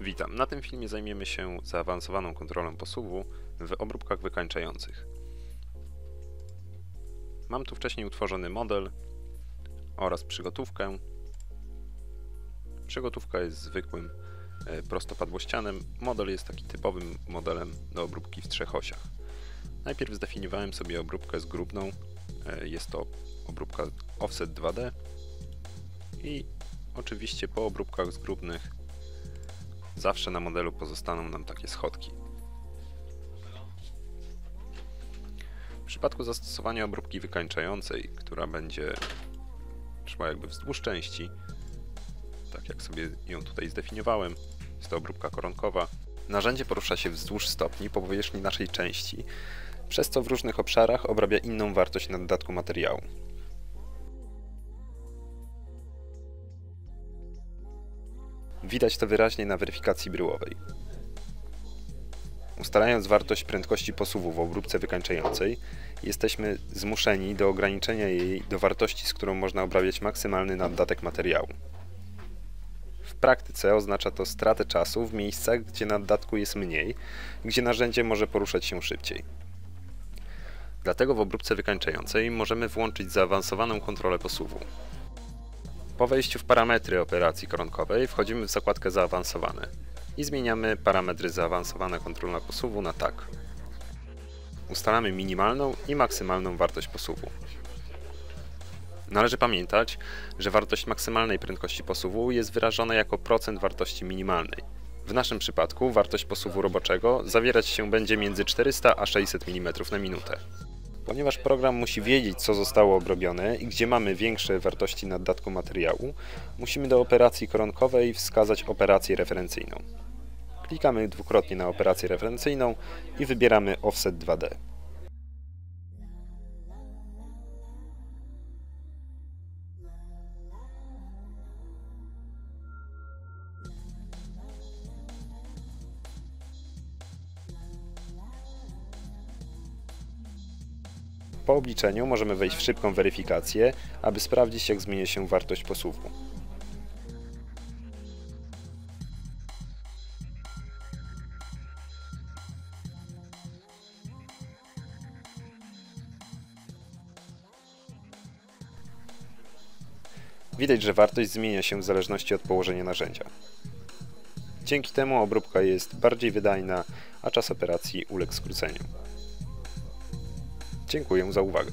Witam. Na tym filmie zajmiemy się zaawansowaną kontrolą posuwu w obróbkach wykańczających. Mam tu wcześniej utworzony model oraz przygotówkę. Przygotówka jest zwykłym e, prostopadłościanem. Model jest taki typowym modelem do obróbki w trzech osiach. Najpierw zdefiniowałem sobie obróbkę zgrubną. E, Jest to obróbka offset 2D i oczywiście po obróbkach zgrubnych zawsze na modelu pozostaną nam takie schodki. W przypadku zastosowania obróbki wykańczającej, która będzie szła jakby wzdłuż części, tak jak sobie ją tutaj zdefiniowałem, jest to obróbka koronkowa. Narzędzie porusza się wzdłuż stopni po powierzchni naszej części, przez co w różnych obszarach obrabia inną wartość na dodatku materiału. Widać to wyraźnie na weryfikacji bryłowej. Ustalając wartość prędkości posuwu w obróbce wykańczającej, jesteśmy zmuszeni do ograniczenia jej do wartości, z którą można obrabiać maksymalny naddatek materiału. W praktyce oznacza to stratę czasu w miejscach, gdzie naddatku jest mniej, gdzie narzędzie może poruszać się szybciej. Dlatego w obróbce wykańczającej możemy włączyć zaawansowaną kontrolę posuwu. Po wejściu w parametry operacji koronkowej wchodzimy w zakładkę zaawansowane i zmieniamy parametry zaawansowane kontrola posuwu na tak. Ustalamy minimalną i maksymalną wartość posuwu. Należy pamiętać, że wartość maksymalnej prędkości posuwu jest wyrażona jako procent wartości minimalnej. W naszym przypadku wartość posuwu roboczego zawierać się będzie między 400 a 600 mm na minutę. Ponieważ program musi wiedzieć, co zostało obrobione i gdzie mamy większe wartości naddatku materiału, musimy do operacji koronkowej wskazać operację referencyjną. Klikamy dwukrotnie na operację referencyjną i wybieramy Offset 2D. Po obliczeniu możemy wejść w szybką weryfikację, aby sprawdzić jak zmienia się wartość posuwu. Widać, że wartość zmienia się w zależności od położenia narzędzia. Dzięki temu obróbka jest bardziej wydajna, a czas operacji uległ skróceniu. Dziękuję za uwagę.